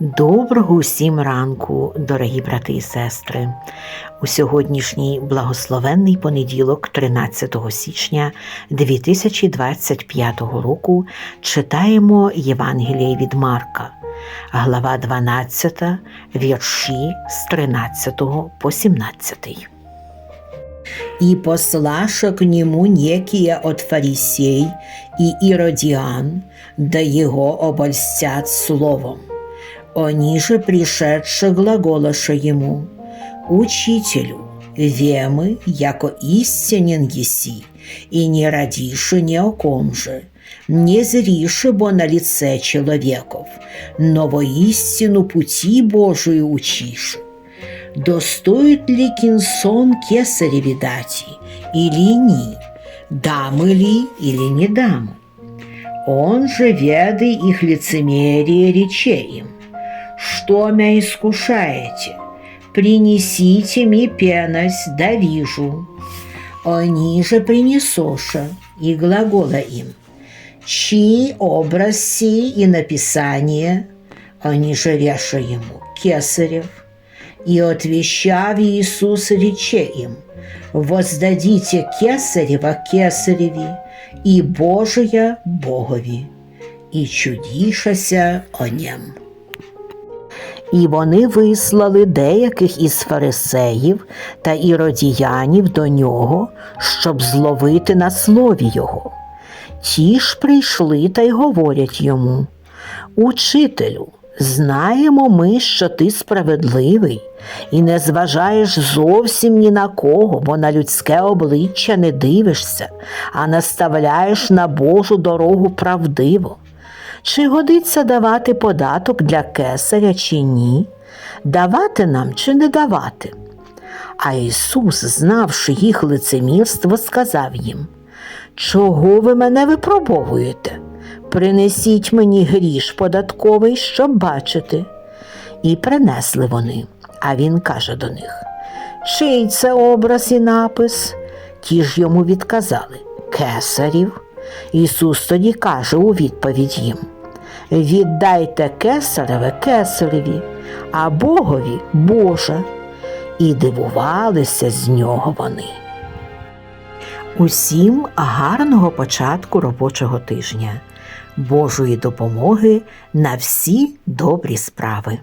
Доброго усім ранку, дорогі брати і сестри. У сьогоднішній благословенний понеділок, 13 січня 2025 року, читаємо Євангеліє від Марка, глава 12, вірші з 13 по 17. И послаша к нему некие от фарисей и иродиан, да его обольстят словом. Они же, пришедшие, глаголаша ему, «Учителю, вемы, яко истинен еси, и не родиши ни о ком же, не зриши бо на лице человеков, но воистину пути Божию учиши. Достоит ли кинсон кесареве дати, или ни, дамы ли или не дамы? Он же, ведай их лицемерие, рече им, что мя искушаете, принесите мне пеность, да вижу. Они же принесоша, и глагола им, чьи образ сей и написание, они же реша ему, кесарев, и отвещав Иисус рече им, воздадите кесарева кесареві, і Божия Богові, і чудішася о нем. І вони вислали деяких із фарисеїв та іродіянів до нього, щоб зловити на слові його. Ті ж прийшли та й говорять йому: Учителю, знаємо ми, що ти справедливий, і не зважаєш зовсім ні на кого, бо на людське обличчя не дивишся, а наставляєш на Божу дорогу правдиво. Чи годиться давати податок для кесаря чи ні? Давати нам чи не давати? А Ісус, знавши їх лицемірство, сказав їм: Чого ви мене випробовуєте? Принесіть мені гріш податковий, щоб бачити. І принесли вони. А він каже до них: Чий це образ і напис? Ті ж йому відказали Кесарів. Ісус тоді каже у відповідь їм: Віддайте кесареве кесареві, а Богові Боже. І дивувалися з нього вони. Усім гарного початку робочого тижня, Божої допомоги на всі добрі справи.